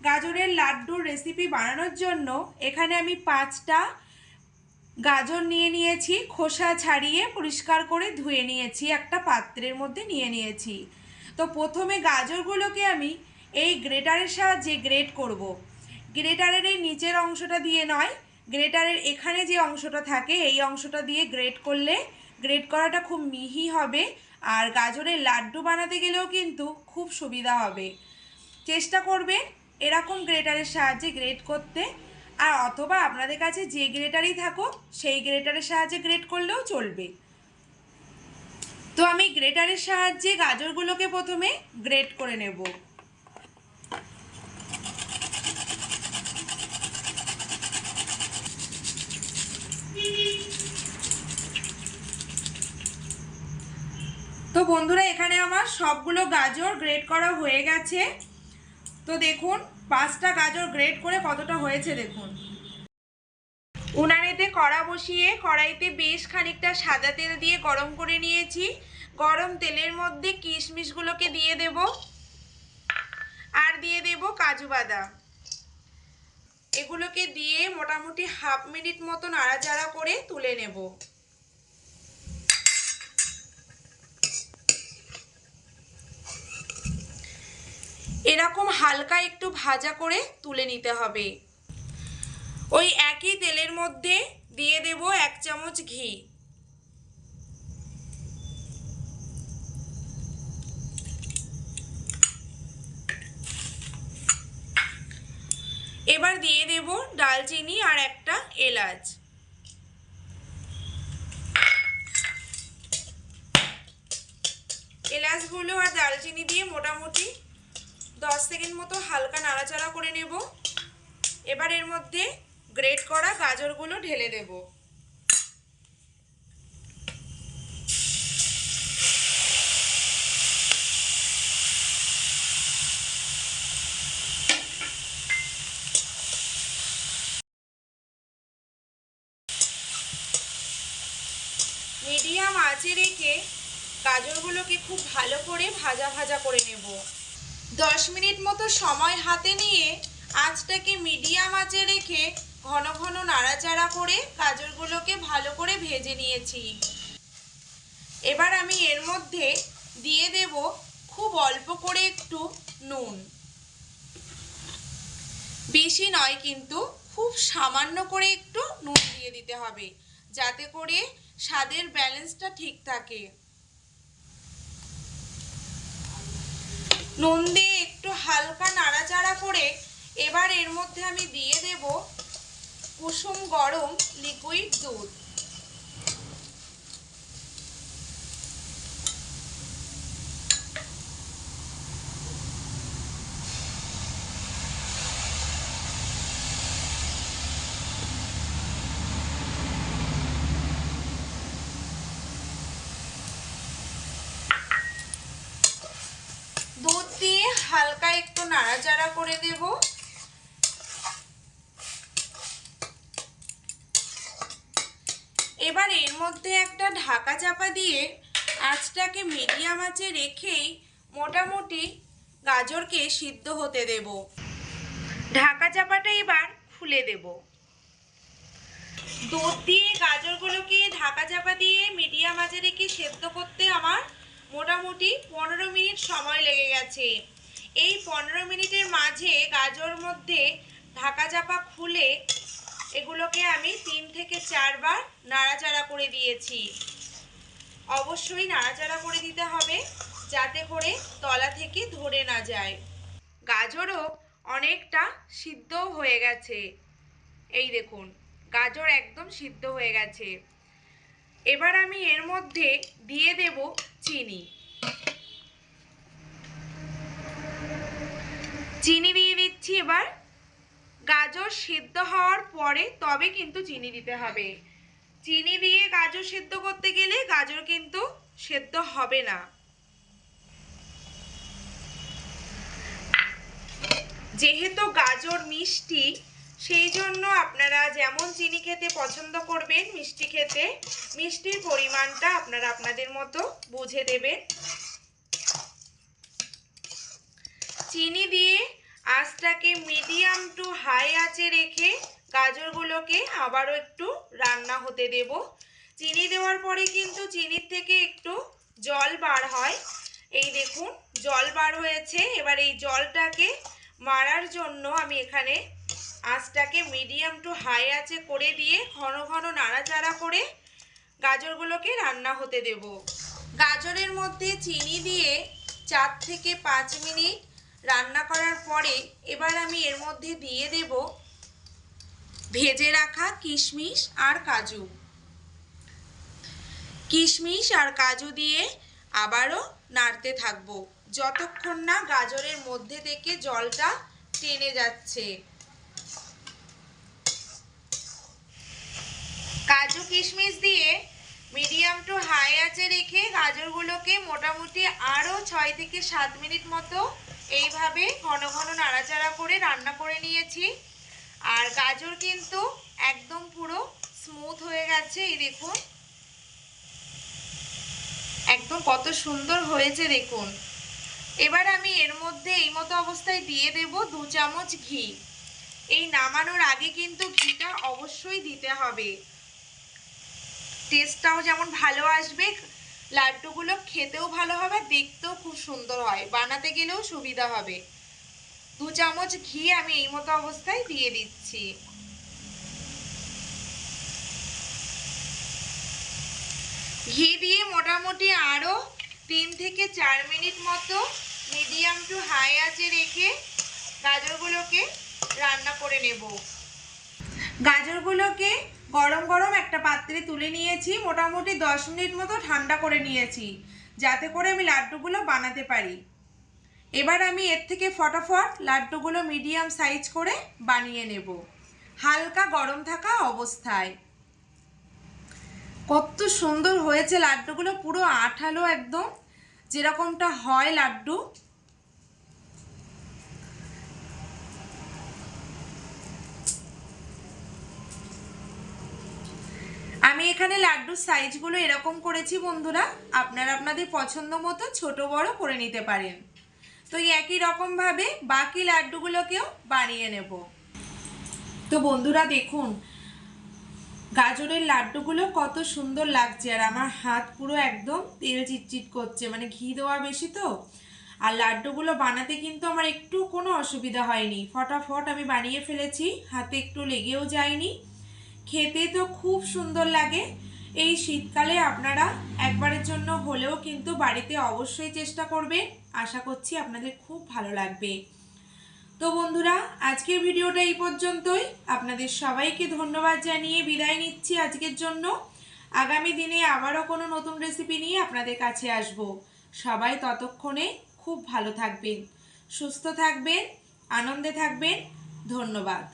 গাজরের লাড্ডুর রেসিপি বানানোর জন্য এখানে আমি পাঁচটা গাজর নিয়ে নিয়েছি, খোসা ছাড়িয়ে পরিষ্কার করে ধুয়ে নিয়েছি, একটা পাত্রের মধ্যে নিয়ে নিয়েছি তো প্রথমে গাজরগুলোকে আমি এই গ্রেটারের সাহায্যে গ্রেট করব। গ্রেটারের এই নিচের অংশটা দিয়ে নয়, গ্রেটারের এখানে যে অংশটা থাকে এই অংশটা দিয়ে গ্রেট করলে গ্রেট করাটা খুব মিহি হবে আর গাজরের লাড্ডু বানাতে গেলেও কিন্তু খুব সুবিধা হবে চেষ্টা করবেন এরকম গ্রেটারের সাহায্যে গ্রেট করতে, আর অথবা আপনাদের কাছে যে গ্রেটারই থাকুক, সেই গ্রেটারের সাহায্যে গ্রেট করলেও চলবে। তো আমি গ্রেটারের সাহায্যে গাজরগুলোকে প্রথমে গ্রেট করে নেব। তো বন্ধুরা, এখানে আমার সবগুলো গাজর গ্রেট করা হয়ে গেছে। তো দেখুন, পাঁচটা গাজর গ্রেট করে কতটা হয়েছে দেখুন। উনানেতে কড়া বসিয়ে কড়াইতে বেশ খানিকটা সাদা তেল দিয়ে গরম করে নিয়েছি। গরম তেলের মধ্যে কিশমিশগুলোকে দিয়ে দেব। আর দিয়ে দেব কাজু বাদাম। এগুলোকে দিয়ে মোটামুটি হাফ মিনিট মতো নাড়াচাড়া করে তুলে নেব। এরকম হালকা একটু ভাজা করে তুলে নিতে হবে। ওই একই তেলের মধ্যে দিয়ে দেব এক চামচ ঘি। এবার দিয়ে দেব ডালচিনি আর একটা এলাচ। এলাচগুলো আর দালচিনি দিয়ে মোটামুটি দশ সেকেন্ড মতো হালকা নাড়াচাড়া করে নেব। এবার এর মধ্যে গ্রেট করা গাজরগুলো ঢেলে দেব। মিডিয়াম আঁচে রেখে গাজরগুলোকে খুব ভালো করে ভাজা ভাজা করে নেব। দশ মিনিট মতো সময় হাতে নিয়ে আঁচটাকে মিডিয়াম আঁচে রেখে ঘন ঘন নাড়াচাড়া করে গাজরগুলোকে ভালো করে ভেজে নিয়েছি। এবার আমি এর মধ্যে দিয়ে দেব খুব অল্প করে একটু নুন। বেশি নয় কিন্তু খুব সামান্য করে একটু নুন দিয়ে দিতে হবে, যাতে করে স্বাদের ব্যালেন্সটা ঠিক থাকে। নুন দিয়ে একটু হালকা নাড়াচাড়া করে এবার এর মধ্যে আমি দিয়ে দেব কুসুম গরম লিকুইড দুধ দিয়ে হালকা একটু নাড়াচাড়া করে দেব। এবার এর মধ্যে একটা ঢাকা চাপা দিয়ে আঁচটাকে মিডিয়াম আঁচে রেখেই মোটামুটি গাজরকে সিদ্ধ হতে দেব। ঢাকা চাপাটা এবার খুলে দেব। দুধ দিয়ে গাজরগুলোকে ঢাকা চাপা দিয়ে মিডিয়াম আঁচে রেখে সেদ্ধ করতে আমার মোটামুটি পনেরো মিনিট সময় লেগে গেছে। এই পনেরো মিনিটের মাঝে গাজর মধ্যে ঢাকা চাপা খুলে এগুলোকে আমি তিন থেকে চারবার নাড়াচাড়া করে দিয়েছি। অবশ্যই নাড়াচাড়া করে দিতে হবে যাতে করে তলা থেকে ধরে না যায়। গাজরও অনেকটা সিদ্ধ হয়ে গেছে। এই দেখুন, গাজর একদম সিদ্ধ হয়ে গেছে। এবার আমি এর মধ্যে দিয়ে দেব চিনি দিয়ে দিচ্ছি এবার গাজর সিদ্ধ হওয়ার পরে তবে কিন্তু চিনি দিতে হবে। চিনি দিয়ে গাজর সেদ্ধ করতে গেলে গাজর কিন্তু সেদ্ধ হবে না। যেহেতু গাজর মিষ্টি, সেই জন্য আপনারা যেমন চিনি খেতে পছন্দ করবেন, মিষ্টি খেতে মিষ্টির পরিমাণটা আপনারা আপনাদের মতো বুঝে দেবেন। চিনি দিয়ে আঁচটাকে মিডিয়াম টু হাই আঁচে রেখে গাজরগুলোকে আবারও একটু রান্না হতে দেব। চিনি দেওয়ার পরে কিন্তু চিনির থেকে একটু জল বার হয়। এই দেখুন, জল বার হয়েছে। এবার এই জলটাকে মারার জন্য আমি এখানে আঁচটাকে মিডিয়াম টু হাই আঁচে করে দিয়ে ঘন ঘন নাড়াচাড়া করে গাজরগুলোকে রান্না হতে দেব। গাজরের মধ্যে চিনি দিয়ে চার থেকে পাঁচ মিনিট রান্না করার পরে এবার আমি এর মধ্যে দিয়ে দেব ভেজে রাখা কিশমিশ আর কাজু। কিশমিশ আর কাজু দিয়ে আবারও নাড়তে থাকব। যতক্ষণ না গাজরের মধ্যে থেকে জলটা টেনে যাচ্ছে। কাজু কিশমিশ দিয়ে মিডিয়াম টু হাই আঁচে রেখে গাজরগুলোকে মোটামুটি আরও ছয় থেকে সাত মিনিট মতো এইভাবে ঘন ঘন নাড়াচাড়া করে রান্না করে নিয়েছি। আর গাজর কিন্তু একদম পুরো স্মুথ হয়ে গেছে, এই দেখুন। একদম কত সুন্দর হয়েছে, দেখুন। এবার আমি এর মধ্যে এই মতো অবস্থায় দিয়ে দেব দু চামচ ঘি। এই নামানোর আগে কিন্তু ঘিটা অবশ্যই দিতে হবে। টেস্টটাও যেমন ভালো আসবে লাড্ডুগুলো খেতেও ভালো হবে, দেখতেও খুব সুন্দর হয়। বানাতে গেলেও সুবিধা হবে। দু চামচ ঘি আমি এই মতো অবস্থায় দিয়ে দিচ্ছি। ঘি দিয়ে মোটামুটি আরও তিন থেকে চার মিনিট মতো মিডিয়াম টু হাই আঁচে রেখে গাজরগুলোকে রান্না করে নেব। গাজরগুলোকে গরম গরম একটা পাত্রে তুলে নিয়েছি, মোটামুটি দশ মিনিট মতো ঠান্ডা করে নিয়েছি, যাতে করে আমি লাড্ডুগুলো বানাতে পারি। এবার আমি এর থেকে ফটাফট লাড্ডুগুলো মিডিয়াম সাইজ করে বানিয়ে নেব, হালকা গরম থাকা অবস্থায়। কত সুন্দর হয়েছে লাড্ডুগুলো, পুরো আঠালো একদম, যেরকমটা হয় লাড্ডু আমি এখানে লাড্ডুর সাইজগুলো এরকম করেছি বন্ধুরা। আপনারা আপনাদের পছন্দ মতো ছোট, বড় করে নিতে পারেন। তো একই রকমভাবে বাকি লাড্ডুগুলোকেও বানিয়ে নেব। তো বন্ধুরা দেখুন, গাজরের লাড্ডুগুলো কত সুন্দর লাগছে আর আমার হাত পুরো একদম তেল চিটচিট করছে মানে ঘি দেওয়া বেশি তো। আর লাড্ডুগুলো বানাতে কিন্তু আমার একটু কোনো অসুবিধা হয়নি। ফটাফট আমি বানিয়ে ফেলেছি, হাতে একটু লেগেও যায়নি। খেতে তো খুব সুন্দর লাগে। এই শীতকালে আপনারা একবারের জন্য হলেও কিন্তু বাড়িতে অবশ্যই চেষ্টা করবেন। আশা করছি আপনাদের খুব ভালো লাগবে। তো বন্ধুরা, আজকের ভিডিওটা এই পর্যন্তই। আপনাদের সবাইকে ধন্যবাদ জানিয়ে বিদায় নিচ্ছি আজকের জন্য। আগামী দিনে আবারও কোনো নতুন রেসিপি নিয়ে আপনাদের কাছে আসব। সবাই ততক্ষণে খুব ভালো থাকবেন, সুস্থ থাকবেন, আনন্দে থাকবেন। ধন্যবাদ।